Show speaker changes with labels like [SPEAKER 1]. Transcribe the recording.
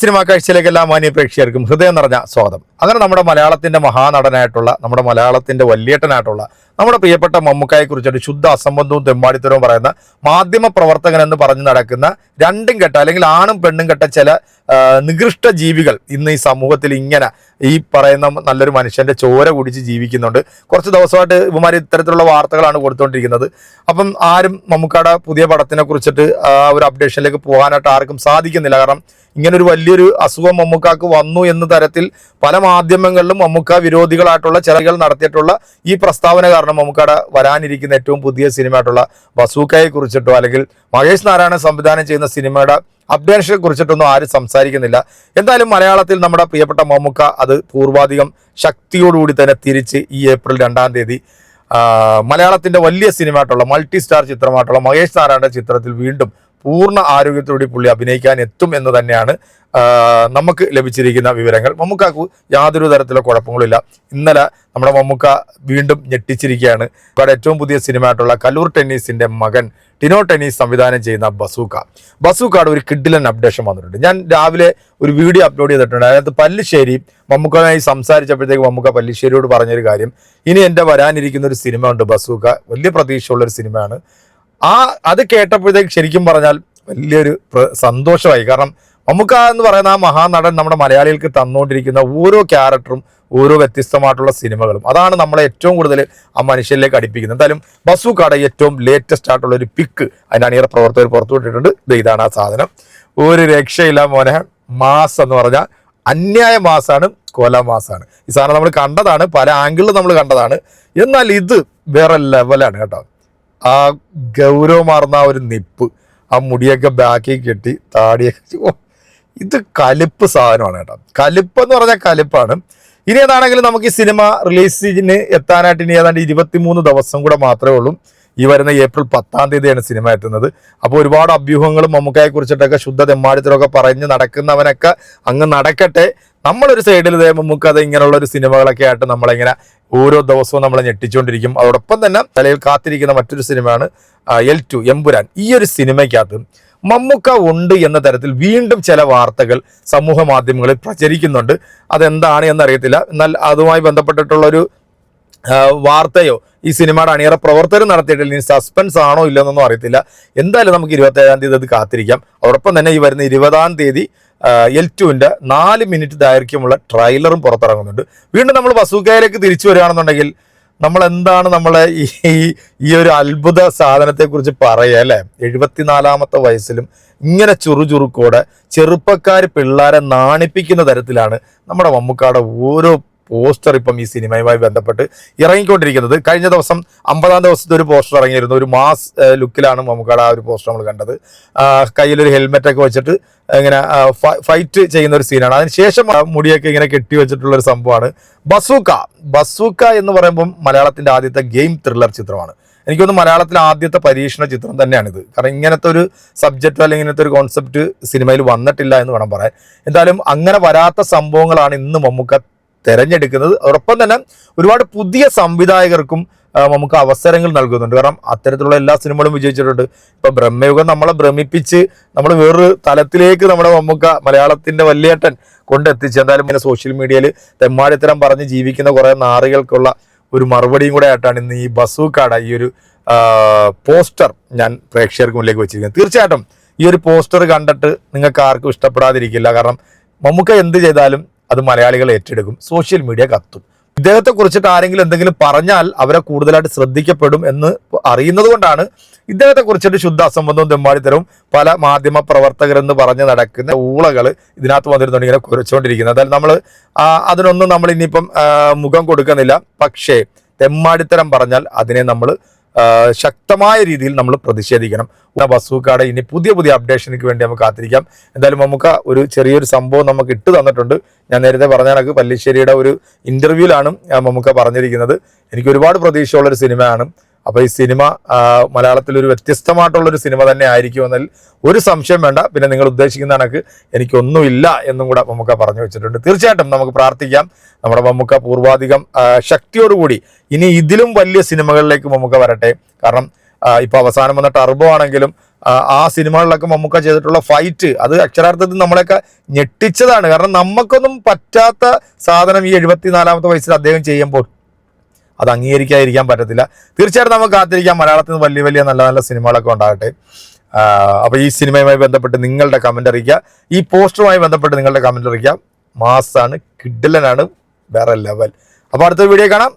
[SPEAKER 1] Cinema കാഴ്ചയിലേക്ക് എല്ലാ മാന്യ പ്രേക്ഷകർക്കും ഹൃദയം നിറഞ്ഞ സ്വാഗതം. അങ്ങനെ നമ്മുടെ മലയാളത്തിന്റെ മഹാനടനായിട്ടുള്ള നമ്മുടെ മലയാളത്തിന്റെ വല്യേട്ടനായിട്ടുള്ള നമ്മുടെ പ്രിയപ്പെട്ട മമ്മൂക്കായെക്കുറിച്ചൊരു ശുദ്ധ അസംബന്ധവും തെമ്മാടിത്തരവും പറയുന്ന മാധ്യമ പ്രവർത്തകൻ എന്ന് പറഞ്ഞ് നടക്കുന്ന രണ്ടും കെട്ട അല്ലെങ്കിൽ ആണും പെണ്ണും കെട്ട ചില നികൃഷ്ട ജീവികൾ ഇന്ന് ഈ സമൂഹത്തിൽ ഇങ്ങനെ ഈ പറയുന്ന നല്ലൊരു മനുഷ്യന്റെ ചോര കുടിച്ച് ജീവിക്കുന്നുണ്ട്. കുറച്ച് ദിവസമായിട്ട് ഇവന്മാർ ഇത്തരത്തിലുള്ള വാർത്തകളാണ് കൊടുത്തുകൊണ്ടിരിക്കുന്നത് അപ്പം ആരും മമ്മൂക്കാടെ പുതിയ പടത്തിനെ കുറിച്ചിട്ട് ആ ഒരു അപ്ഡേഷനിലേക്ക് പോകാനായിട്ട് ആർക്കും സാധിക്കുന്നില്ല. കാരണം ഇങ്ങനൊരു വലിയൊരു അസുഖം മമ്മൂക്കാക്ക് വന്നു എന്ന തരത്തിൽ പല മാധ്യമങ്ങളിലും മമ്മൂക്ക വിരോധികളായിട്ടുള്ള ചിലകൾ നടത്തിയിട്ടുള്ള ഈ പ്രസ്താവന കാരണം മമ്മൂക്കയുടെ വരാനിരിക്കുന്ന ഏറ്റവും പുതിയ സിനിമയായിട്ടുള്ള ബസൂക്കയെ കുറിച്ചിട്ടോ അല്ലെങ്കിൽ മഹേഷ് നാരായണൻ സംവിധാനം ചെയ്യുന്ന സിനിമയുടെ അപ്ഡേഷനെ കുറിച്ചിട്ടൊന്നും ആരും സംസാരിക്കുന്നില്ല. എന്തായാലും മലയാളത്തിൽ നമ്മുടെ പ്രിയപ്പെട്ട മമ്മൂക്ക അത് പൂർവാധികം ശക്തിയോടുകൂടി തന്നെ തിരിച്ച് ഈ ഏപ്രിൽ രണ്ടാം തീയതി മലയാളത്തിന്റെ വലിയ സിനിമയായിട്ടുള്ള മൾട്ടി സ്റ്റാർ ചിത്രമായിട്ടുള്ള മഹേഷ് നാരായണന്റെ ചിത്രത്തിൽ വീണ്ടും പൂർണ ആരോഗ്യത്തോടെ പുള്ളി അഭിനയിക്കാൻ എത്തും എന്ന് തന്നെയാണ് നമുക്ക് ലഭിച്ചിരിക്കുന്ന വിവരങ്ങൾ. മമ്മൂക്കാക്ക് യാതൊരു തരത്തിലുള്ള കുഴപ്പങ്ങളില്ല ഇന്നലെ നമ്മുടെ മമ്മൂക്ക വീണ്ടും ഞെട്ടിച്ചിരിക്കുകയാണ്. ഇവിടെ ഏറ്റവും പുതിയ സിനിമയായിട്ടുള്ള കലൂർ ടെന്നീസിന്റെ മകൻ ടിനോ ടെന്നീസ് സംവിധാനം ചെയ്യുന്ന ബസൂക്ക. ബസൂക്കയുടെ ഒരു കിഡിലൻ അപ്ഡേഷൻ വന്നിട്ടുണ്ട്. ഞാൻ രാവിലെ ഒരു വീഡിയോ അപ്ലോഡ് ചെയ്തിട്ടുണ്ട്. അതിനകത്ത് പല്ലിശ്ശേരി മമ്മൂക്കയുമായി സംസാരിച്ചപ്പോഴത്തേക്ക് മമ്മൂക്ക പല്ലിശ്ശേരിയോട് പറഞ്ഞൊരു കാര്യം. ഇനി എന്റെ വരാനിരിക്കുന്ന ഒരു സിനിമ ഉണ്ട് ബസൂക്ക. വലിയ പ്രതീക്ഷയുള്ളൊരു സിനിമയാണ്. ആ അത് കേട്ടപ്പോഴത്തേക്ക് ശരിക്കും പറഞ്ഞാൽ വലിയൊരു സന്തോഷമായി. കാരണം മമ്മൂക്ക എന്ന് പറയുന്ന ആ മഹാനടൻ നമ്മുടെ മലയാളികൾക്ക് തന്നുകൊണ്ടിരിക്കുന്ന ഓരോ ക്യാരക്ടറും ഓരോ വ്യത്യസ്തമായിട്ടുള്ള സിനിമകളും അതാണ് നമ്മളെ ഏറ്റവും കൂടുതൽ ആ മനുഷ്യരിലേക്ക് അടുപ്പിക്കുന്നത്. എന്തായാലും ബസൂക്കാടെ ഏറ്റവും ലേറ്റസ്റ്റ് ആയിട്ടുള്ള ഒരു പിക്ക് അതിന്റെ അണിയറ പ്രവർത്തകർ പുറത്തുവിട്ടിട്ടുണ്ട് ഇത് ഇതാണ് ആ സാധനം. ഒരു രക്ഷയില്ല മോനെ. മാസ് എന്ന് പറഞ്ഞാൽ അന്യായ മാസാണ് കൊല മാസമാണ് ഈ സാധനം നമ്മൾ കണ്ടതാണ് പല ആംഗിളിൽ നമ്മൾ കണ്ടതാണ്. എന്നാൽ ഇത് വേറെ ലെവലാണ് കേട്ടോ. ആ ഗൗരവമാർന്ന ഒരു നിപ്പ് ആ മുടിയൊക്കെ ബാക്കിൽ കെട്ടി താടിയൊക്കെ ഇത് കലിപ്പ് സാധനമാണ് കേട്ടോ. കലിപ്പ് എന്ന് പറഞ്ഞാൽ കലിപ്പാണ്. ഇനി ഏതാണെങ്കിലും നമുക്ക് ഈ സിനിമ റിലീസിന് എത്താനായിട്ട് ഇനി ഏതാണ്ട് ഇരുപത്തിമൂന്ന് ദിവസം കൂടെ മാത്രമേ ഉള്ളൂ. ഈ വരുന്ന ഏപ്രിൽ പത്താം തീയതിയാണ് സിനിമ എത്തുന്നത്. അപ്പോൾ ഒരുപാട് അഭ്യൂഹങ്ങളും മമ്മൂക്കയെ കുറിച്ചിട്ടൊക്കെ ശുദ്ധ തെമ്മാടിത്തരമൊക്കെ പറഞ്ഞ് നടക്കുന്നവനൊക്കെ അങ്ങ് നടക്കട്ടെ. നമ്മളൊരു സൈഡിൽ ഇതേ മമ്മൂക്ക ഇങ്ങനെയുള്ള ഒരു സിനിമകളൊക്കെ ആയിട്ട് നമ്മളിങ്ങനെ ഓരോ ദിവസവും നമ്മളെ ഞെട്ടിച്ചുകൊണ്ടിരിക്കും. അതോടൊപ്പം തന്നെ തലയിൽ കാത്തിരിക്കുന്ന മറ്റൊരു സിനിമയാണ് എൽ ടു എമ്പുരാൻ. ഈ ഒരു സിനിമയ്ക്കകത്ത് മമ്മൂക്ക ഉണ്ട് എന്ന തരത്തിൽ വീണ്ടും ചില വാർത്തകൾ സമൂഹ മാധ്യമങ്ങളിൽ പ്രചരിക്കുന്നുണ്ട്. അതെന്താണ് എന്നറിയത്തില്ല. എന്നാൽ അതുമായി ബന്ധപ്പെട്ടിട്ടുള്ള ഒരു വാർത്തയോ ഈ സിനിമയുടെ അണിയറ പ്രവർത്തകർ നടത്തിയിട്ടില്ല. ഇനി സസ്പെൻസ് ആണോ ഇല്ലെന്നൊന്നും അറിയത്തില്ല. എന്തായാലും നമുക്ക് ഇരുപത്തേഴാം തീയതി അത് കാത്തിരിക്കാം. അതോടൊപ്പം തന്നെ ഈ വരുന്ന ഇരുപതാം തീയതി എൽ ടുവിന്റെ നാല് മിനിറ്റ് ദൈർഘ്യമുള്ള ട്രailer-ഉം പുറത്തിറങ്ങുന്നുണ്ട്. വീണ്ടും നമ്മൾ ബസൂക്കയിലേക്ക് തിരിച്ചു വരികയാണെന്നുണ്ടെങ്കിൽ നമ്മൾ എന്താണ് നമ്മളെ ഈ- ഈ ഒരു അത്ഭുത സാധനത്തെക്കുറിച്ച് പറയുക അല്ലേ? എഴുപത്തിനാലാമത്തെ വയസ്സിലും ഇങ്ങനെ ചുറുചുറുക്കോടെ ചെറുപ്പക്കാർ പിള്ളേരെ നാണിപ്പിക്കുന്ന തരത്തിലാണ് നമ്മുടെ മമ്മൂക്കാടെ ഓരോ പോസ്റ്റർ ഇപ്പം ഈ സിനിമയുമായി ബന്ധപ്പെട്ട് ഇറങ്ങിക്കൊണ്ടിരിക്കുന്നത്. കഴിഞ്ഞ ദിവസം അമ്പതാം ദിവസത്തെ ഒരു പോസ്റ്റർ ഇറങ്ങിയിരുന്നു. ഒരു മാസ് ലുക്കിലാണ് മമ്മൂക്കാട് ആ ഒരു പോസ്റ്റർ നമ്മൾ കണ്ടത്. കയ്യിലൊരു ഹെൽമെറ്റ് ഒക്കെ വെച്ചിട്ട് ഇങ്ങനെ ഫൈറ്റ് ചെയ്യുന്ന ഒരു സീനാണ്. അതിനുശേഷം മുടിയൊക്കെ ഇങ്ങനെ കെട്ടി വെച്ചിട്ടുള്ള ഒരു സംഭവമാണ്. ബസൂക്ക ബസൂക്ക എന്ന് പറയുമ്പം മലയാളത്തിന്റെ ആദ്യത്തെ ഗെയിം ത്രില്ലർ ചിത്രമാണ്. എനിക്കൊന്ന് മലയാളത്തിലെ ആദ്യത്തെ പരീക്ഷണ ചിത്രം തന്നെയാണിത്. കാരണം ഇങ്ങനത്തെ ഒരു സബ്ജക്റ്റ് അല്ലെങ്കിൽ ഇങ്ങനത്തെ ഒരു കോൺസെപ്റ്റ് സിനിമയിൽ വന്നിട്ടില്ല എന്ന് വേണം പറയാൻ. എന്തായാലും അങ്ങനെ വരാത്ത സംഭവങ്ങളാണ് ഇന്ന് മമ്മൂക്ക തെരഞ്ഞെടുക്കുന്നത്. ഒപ്പം തന്നെ ഒരുപാട് പുതിയ സംവിധായകർക്കും നമുക്ക് അവസരങ്ങൾ നൽകുന്നുണ്ട്. കാരണം അത്തരത്തിലുള്ള എല്ലാ സിനിമകളും വിജയിച്ചിട്ടുണ്ട്. ഇപ്പൊ ബ്രഹ്മയുഗം നമ്മളെ ഭ്രമിപ്പിച്ച് നമ്മൾ വേറൊരു തലത്തിലേക്ക് നമ്മുടെ മമ്മൂക്ക മലയാളത്തിന്റെ വല്യേട്ടൻ കൊണ്ടെത്തിച്ച് എന്തായാലും പിന്നെ സോഷ്യൽ മീഡിയയിൽ തെമ്മാടിത്തരം പറഞ്ഞ് ജീവിക്കുന്ന കുറേ നാറികൾക്കുള്ള ഒരു മറുപടിയും കൂടെ ആയിട്ടാണ് ഇന്ന് ഈ ബസൂക്കാട ഈ ഒരു പോസ്റ്റർ ഞാൻ പ്രേക്ഷകർക്ക് മുന്നിലേക്ക് വെച്ചിരിക്കുന്നത്. തീർച്ചയായിട്ടും ഈ ഒരു പോസ്റ്റർ കണ്ടിട്ട് നിങ്ങൾക്ക് ആർക്കും ഇഷ്ടപ്പെടാതിരിക്കില്ല. കാരണം മമ്മൂക്ക എന്ത് ചെയ്താലും അത് മലയാളികൾ ഏറ്റെടുക്കും. സോഷ്യൽ മീഡിയ കത്തും. ഇദ്ദേഹത്തെ കുറിച്ചിട്ട് ആരെങ്കിലും എന്തെങ്കിലും പറഞ്ഞാൽ അവരെ കൂടുതലായിട്ട് ശ്രദ്ധിക്കപ്പെടും എന്ന് അറിയുന്നത് കൊണ്ടാണ് ഇദ്ദേഹത്തെ കുറിച്ചിട്ട് ശുദ്ധ അസംബന്ധവും തെമ്മാടിത്തരവും പല മാധ്യമ പ്രവർത്തകരെന്ന് പറഞ്ഞ് നടക്കുന്ന ഊളകൾ ഇതിനകത്ത് വന്നിരുന്നുണ്ട് ഇങ്ങനെ കുരച്ചുകൊണ്ടിരിക്കുന്നത്. അതായത് നമ്മൾ അതിനൊന്നും നമ്മൾ ഇനിയിപ്പം മുഖം കൊടുക്കുന്നില്ല. പക്ഷേ തെമ്മാടിത്തരം പറഞ്ഞാൽ അതിനെ നമ്മൾ ശക്തമായ രീതിയിൽ നമ്മൾ പ്രതിഷേധിക്കണം. വസ്തുക്കാടെ ഇനി പുതിയ പുതിയ അപ്ഡേഷനുക്ക് വേണ്ടി നമുക്ക് കാത്തിരിക്കാം. എന്തായാലും നമുക്ക് ഒരു ചെറിയൊരു സംഭവം നമുക്ക് ഇട്ട് തന്നിട്ടുണ്ട്. ഞാൻ നേരത്തെ പറഞ്ഞ കണക്ക് പല്ലിശ്ശേരിയുടെ ഒരു ഇന്റർവ്യൂവിലാണ് നമുക്ക് പറഞ്ഞിരിക്കുന്നത്. എനിക്ക് ഒരുപാട് പ്രതീക്ഷയുള്ള ഒരു സിനിമയാണ്. അപ്പോൾ ഈ സിനിമ മലയാളത്തിൽ ഒരു വ്യത്യസ്തമായിട്ടുള്ളൊരു സിനിമ തന്നെ ആയിരിക്കുമെന്നതിൽ ഒരു സംശയം വേണ്ട. പിന്നെ നിങ്ങൾ ഉദ്ദേശിക്കുന്ന കണക്ക് എനിക്കൊന്നുമില്ല എന്നും കൂടെ മമ്മൂക്ക പറഞ്ഞു വെച്ചിട്ടുണ്ട്. തീർച്ചയായിട്ടും നമുക്ക് പ്രാർത്ഥിക്കാം. നമ്മുടെ മമ്മൂക്ക പൂർവാധികം ശക്തിയോടുകൂടി ഇനി ഇതിലും വലിയ സിനിമകളിലേക്ക് മമ്മൂക്ക വരട്ടെ. കാരണം ഇപ്പോൾ ഇപ്പൊ അവസാനം വന്ന ടർബോ ആണെങ്കിലും ആ സിനിമകളിലൊക്കെ മമ്മൂക്ക ചെയ്തിട്ടുള്ള ഫൈറ്റ് അത് അക്ഷരാർത്ഥത്തിൽ നമ്മളെയൊക്കെ ഞെട്ടിച്ചതാണ്. കാരണം നമുക്കൊന്നും പറ്റാത്ത സാധനം ഈ എഴുപത്തിനാലാമത്തെ വയസ്സിൽ അദ്ദേഹം ചെയ്യുമ്പോൾ അത് അംഗീകരിക്കാതിരിക്കാൻ പറ്റത്തില്ല. തീർച്ചയായിട്ടും നമുക്ക് കാത്തിരിക്കാം. മലയാളത്തിൽ നിന്ന് വലിയ വലിയ നല്ല നല്ല സിനിമകളൊക്കെ ഉണ്ടാകട്ടെ. അപ്പോൾ ഈ സിനിമയുമായി ബന്ധപ്പെട്ട് നിങ്ങളുടെ കമന്റ് അറിയിക്കുക. ഈ പോസ്റ്ററുമായി ബന്ധപ്പെട്ട് നിങ്ങളുടെ കമന്റ് അറിയിക്കുക. മാസാണ് കിഡിലനാണ് വേറെ ലെവൽ അപ്പോൾ അടുത്ത വീഡിയോ കാണാം.